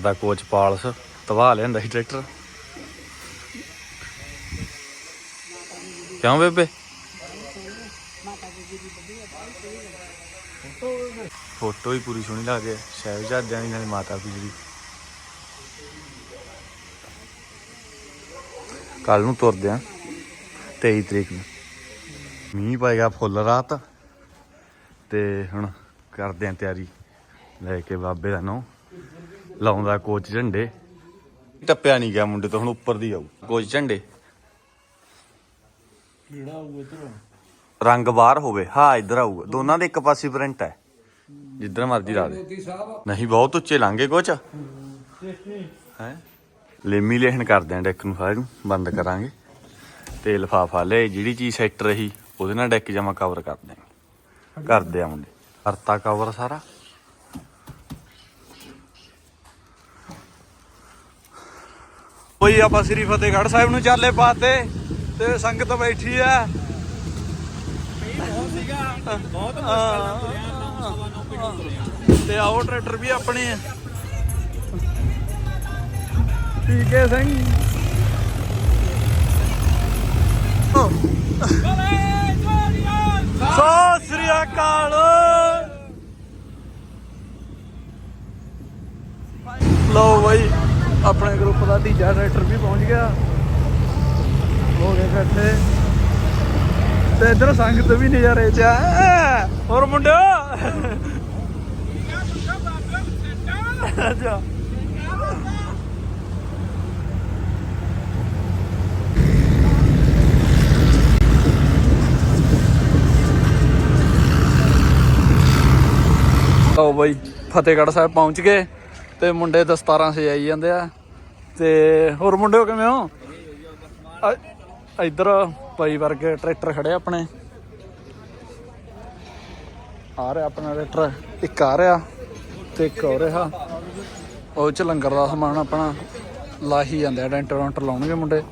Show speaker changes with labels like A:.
A: ਦਾ coach ਪਾਲਸ ਤਵਾ ਲਿਆਂਦਾ ਸੀ tractor. ਕਿਉਂ ਬੇਬੇ? ਫੋਟੋ ਹੀ ਪੂਰੀ ਸੋਹਣੀ ਲੱਗੇ ਸਾਹਿਬਜ਼ਾਦਿਆਂ ਦੀ, ਨਾਲੇ ਮਾਤਾ ਗੁਜਰੀ ਕੱਲ ਨੂੰ ਤੁਰਦੇ ਆ 23 ਤਰੀਕ ਨੂੰ। ਮੀਂਹ ਪਏਗਾ ਫੁੱਲ ਰਾਤ, ਤੇ ਹੁਣ ਕਰਦੇ ਆ ਤਿਆਰੀ ਲੈ ਕੇ ਬਾਬੇ ਦਾ ਨੋ ਲਾਉਂਦਾ ਕੋਚ ਝੰਡੇ। ਟੱਪਿਆ ਨਹੀਂ ਗਿਆ ਮੁੰਡੇ ਤੋਂ ਹੁਣ ਉੱਪਰ ਦੀ ਆਊ। ਕੋਚ ਝੰਡੇ।
B: ਕਿਹੜਾ ਹੋਊ ਇਧਰ?
A: ਰੰਗ ਬਾਹਰ ਹੋਵੇ। ਹਾਂ ਇੱਧਰ ਆਊਗਾ। ਦੋਨਾਂ ਦੇ ਇੱਕ ਪਾਸੇ ਪ੍ਰਿੰਟ ਹੈ। ਜਿੱਧਰ ਮਰਜ਼ੀ ਲਾ ਦੇ। ਨਹੀਂ ਬਹੁਤ ਉੱਚੇ ਲਾਂਗੇ ਕੋਚ। ਹੈ। ਲੇਮੀ ਲੇਹਨ ਕਰਦੇ ਆ ਡੈਕ ਨੂੰ ਸਾਰੇ ਨੂੰ ਬੰਦ ਕਰਾਂਗੇ। ਤੇ ਲਫਾਫਾ ਲੈ ਜਿਹੜੀ ਚੀਜ਼ ਸੈੱਟ ਰਹੀ ਉਹਦੇ ਨਾਲ ਡੈਕ ਜਮਾ ਕਵਰ ਕਰ ਦੇਂਗੇ ਕਰਦੇ ਆ ਮੁੰਡੇ। ਕਰਤਾ ਕਵਰ ਸਾਰਾ। ਕੋਈ ਆਪਾਂ ਸ੍ਰੀ ਫਤਿਹਗੜ੍ਹ ਸਾਹਿਬ ਨੂੰ ਚਾਲੇ ਪਾਤੇ ਤੇ ਸੰਗਤ ਬੈਠੀ ਆ।
B: ਬਹੁਤ ਸੀਗਾ ਬਹੁਤ
A: ਤੇ ਆਓ ਟਰੈਕਟਰ ਵੀ ਆਪਣੇ ਆ। ਠੀਕੇ ਸਿੰਘ। ਸਤਿ ਸ੍ਰੀ ਅਕਾਲ। ਲਓ ਬਾਈ। ਆਪਣੇ ਗਰੁੱਪ ਦਾ ਤੀਜਾ ਟਰੈਕਟਰ ਵੀ ਪਹੁੰਚ ਗਿਆ। ਹੋ ਗਏ ਇਕੱਠੇ ਤੇ ਇਧਰ ਸੰਗਤ ਵੀ ਨਜ਼ਾਰੇ ਚ ਆ। ਹੋਰ ਮੁੰਡਿਓ। ਅੱਛਾ। ਲਓ ਬਈ, ਫਤਿਹਗੜ੍ਹ ਸਾਹਿਬ ਪਹੁੰਚ ਗਏ। ਤੇ ਮੁੰਡੇ ਦਸਤਾਰਾਂ ਸਜਾਈ ਜਾਂਦੇ ਆ। ਤੇ ਹੋਰ ਮੁੰਡਿਓ ਕਿਵੇਂ ਹੋ? ਇੱਧਰ ਭਾਈ ਵਰਗੇ ਟਰੈਕਟਰ ਖੜੇ ਆਪਣੇ। ਆ ਰਿਹਾ ਆਪਣਾ ਟਰੈਕਟਰ, ਇੱਕ ਆ ਰਿਹਾ ਤੇ ਇੱਕ ਹੋ ਰਿਹਾ। ਉਹ ਚ ਲੰਗਰ ਦਾ ਸਮਾਨ ਆਪਣਾ ਲਾਹੀ ਜਾਂਦੇ ਆ ਡੈਂਟਰ ਡੈਂਟਰ ਲਾਉਣਗੇ ਮੁੰਡੇ।